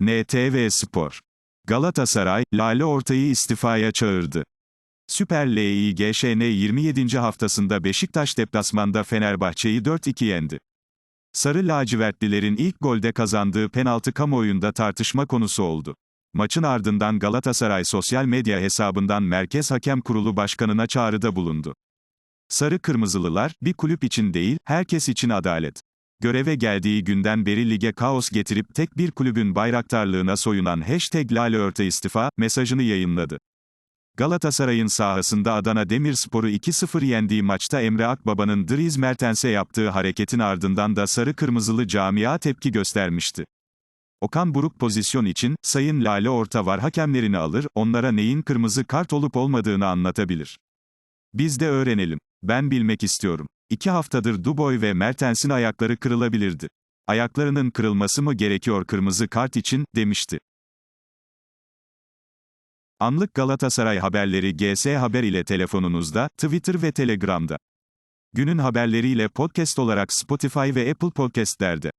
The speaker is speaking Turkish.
NTV Spor. Galatasaray, Lale Ortay'ı istifaya çağırdı. Süper Lig GŞN 27. haftasında Beşiktaş deplasmanda Fenerbahçe'yi 4-2 yendi. Sarı lacivertlilerin ilk golde kazandığı penaltı kamuoyunda tartışma konusu oldu. Maçın ardından Galatasaray sosyal medya hesabından Merkez Hakem Kurulu Başkanı'na çağrıda bulundu. Sarı Kırmızılılar, bir kulüp için değil, herkes için adalet. Göreve geldiği günden beri lige kaos getirip tek bir kulübün bayraktarlığına soyunan hashtag Lale istifa mesajını yayınladı. Galatasaray'ın sahasında Adana Demirspor'u 2-0 yendiği maçta Emre Akbaba'nın Dries Mertens'e yaptığı hareketin ardından da sarı kırmızılı camia tepki göstermişti. Okan Buruk pozisyon için, Sayın Lale Orta var hakemlerini alır, onlara neyin kırmızı kart olup olmadığını anlatabilir. Biz de öğrenelim. Ben bilmek istiyorum. İki haftadır Duboy ve Mertens'in ayakları kırılabilirdi. Ayaklarının kırılması mı gerekiyor kırmızı kart için, demişti. Anlık Galatasaray haberleri GS Haber ile telefonunuzda, Twitter ve Telegram'da. Günün haberleriyle podcast olarak Spotify ve Apple Podcast'lerde.